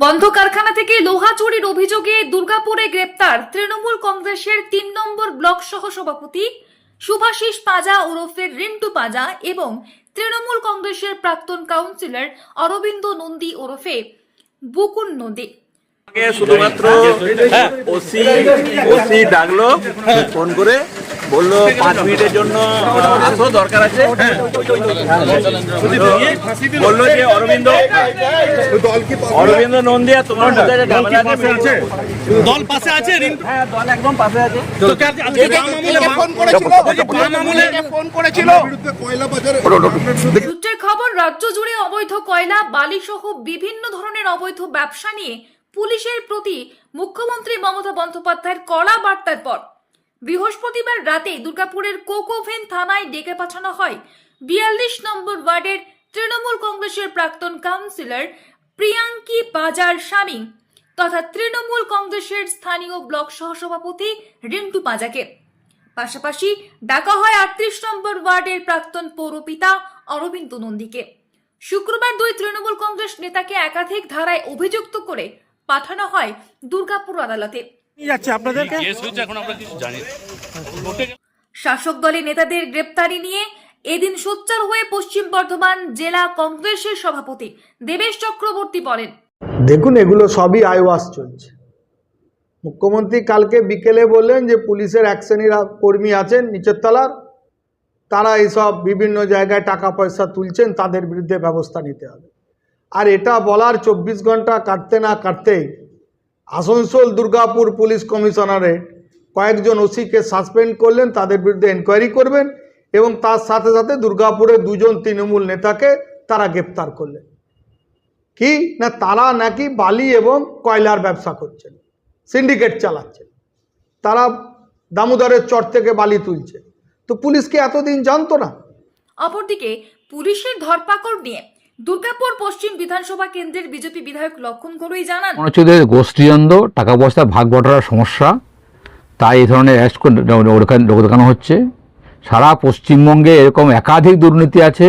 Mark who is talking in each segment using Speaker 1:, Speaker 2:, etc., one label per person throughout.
Speaker 1: বন্ধ কারখানা থেকে লোহা চুরির অভিযোগে দুর্গাপুরে গ্রেপ্তার তৃণমূল কংগ্রেসের তিন নম্বর ব্লক সহ সভাপতি শুভাশিস পাজা ওরফে রিন্টু পাজা এবং তৃণমূল কংগ্রেসের প্রাক্তন কাউন্সিলর অরবিন্দ নন্দী ওরফে বুকুন নন্দী।
Speaker 2: আগে শুধুমাত্র ওসি ওসি ডাকলো ফোন করে বলল পাঁচ মিনিটের জন্য আসো দরকার আছে। বলল যে অরবিন্দ অরবিন্দ নন্দিয়া তোমার
Speaker 3: দল পাশে আছে?
Speaker 2: হ্যাঁ দল একদম পাশে আছে।
Speaker 1: সূত্রের খবর রাজ্য জুড়ে অবৈধ কয়লা বালি সহ বিভিন্ন ধরনের অবৈধ ব্যবসা নিয়ে পুলিশের প্রতি মুখ্যমন্ত্রী মমতা বন্দ্যোপাধ্যায়ের কড়া বার্তার পর বৃহস্পতিবার রাতে দুর্গাপুরের কোকোভেন থানায় ডেকে পাঠানো হয়। বিয়াল্লিশ নম্বর ওয়ার্ডের তৃণমূল কংগ্রেসের প্রাক্তন কাউন্সিলর প্রিয়াঙ্কি বাজার স্বামী তথা তৃণমূল কংগ্রেসের স্থানীয় ব্লক সহসভাপতি রিন্টু পাজাকে পাশাপাশি ডাকা হয় আটত্রিশ নম্বর ওয়ার্ডের প্রাক্তন পৌরপিতা অরবিন্দ নন্দীকে। শুক্রবার দুই তৃণমূল কংগ্রেস নেতাকে একাধিক ধারায় অভিযুক্ত করে পাঠানো হয় দুর্গাপুর আদালতে।
Speaker 3: যাচ্ছে আপনাদেরকে?
Speaker 1: শাসক দলের নেতাদের গ্রেপ্তারি নিয়ে এদিন সোচ্চার হয়ে পশ্চিম বর্ধমান জেলা কংগ্রেসের সভাপতি দেবেশ চক্রবর্তী বলেন।
Speaker 4: দেখুন এগুলো সবই আইওয়াস চলছে। মুখ্যমন্ত্রী কালকে বিকেলে বললেন যে পুলিশের এক শ্রেণির কর্মী আছেন নিচের তলার। তারা এইসব বিভিন্ন জায়গায় টাকা পয়সা তুলছেন তাদের বিরুদ্ধে ব্যবস্থা নিতে হবে। আর এটা বলার চব্বিশ ঘণ্টা কাটতে না কাটতেই আসানসোল দুর্গাপুর পুলিশ কমিশনারেট কয়েকজন ওসিকে সাসপেন্ড করলেন, তাদের বিরুদ্ধে এনকোয়ারি করবেন এবং তার সাথে সাথে দুর্গাপুরে দুজন তৃণমূল নেতাকে তারা গ্রেপ্তার করলেন। কি? না তারা নাকি বালি এবং কয়লার ব্যবসা করছেন সিন্ডিকেট চালাচ্ছেন। তারা দামোদরের চর থেকে বালি তুলছে। তো পুলিশকে এতদিন জানতো না?
Speaker 1: অপরদিকে পুলিশের ধরপাকড় নিয়ে দুর্গাপুর পশ্চিম বিধানসভা কেন্দ্রের বিজেপি বিধায়ক লক্ষণ গড়ই জানান
Speaker 5: হচ্ছে ওদের গোষ্ঠীদ্বন্দ্ব, টাকা পয়সা, ভাগ বটরার সমস্যা, তাই এই ধরনের অ্যারেস্ট দেখানো হচ্ছে। সারা পশ্চিমবঙ্গে এরকম একাধিক দুর্নীতি আছে,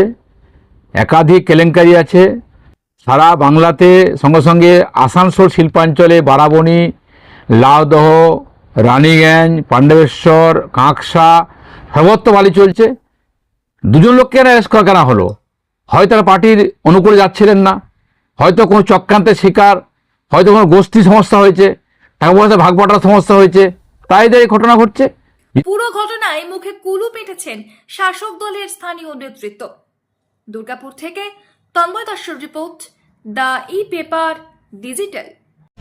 Speaker 5: একাধিক কেলেঙ্কারি আছে। সারা বাংলাতে সঙ্গে সঙ্গে আসানসোল শিল্পাঞ্চলে বারাবণী লাউদহ রানীগঞ্জ, পাণ্ডবেশ্বর, কাঁকসা সর্বত্র বালি চলছে। দুজন লোককে অ্যারেস্ট করা কেন হলো? হয়তো তারা পার্টির অনুকূলে যাচ্ছিলেন না, হয়তো কোনো চক্রান্তের শিকার, হয়তো কোনো গোষ্ঠী সমস্যা হয়েছে টাকা পয়সা ভাগ বাটার সমস্যা হয়েছে তাই এই ঘটনা ঘটছে।
Speaker 1: পুরো ঘটনায় মুখে কুলু পেটেছেন শাসক দলের স্থানীয় নেতৃত্ব। দুর্গাপুর থেকে তন্ময় দাসের report, the E paper digital.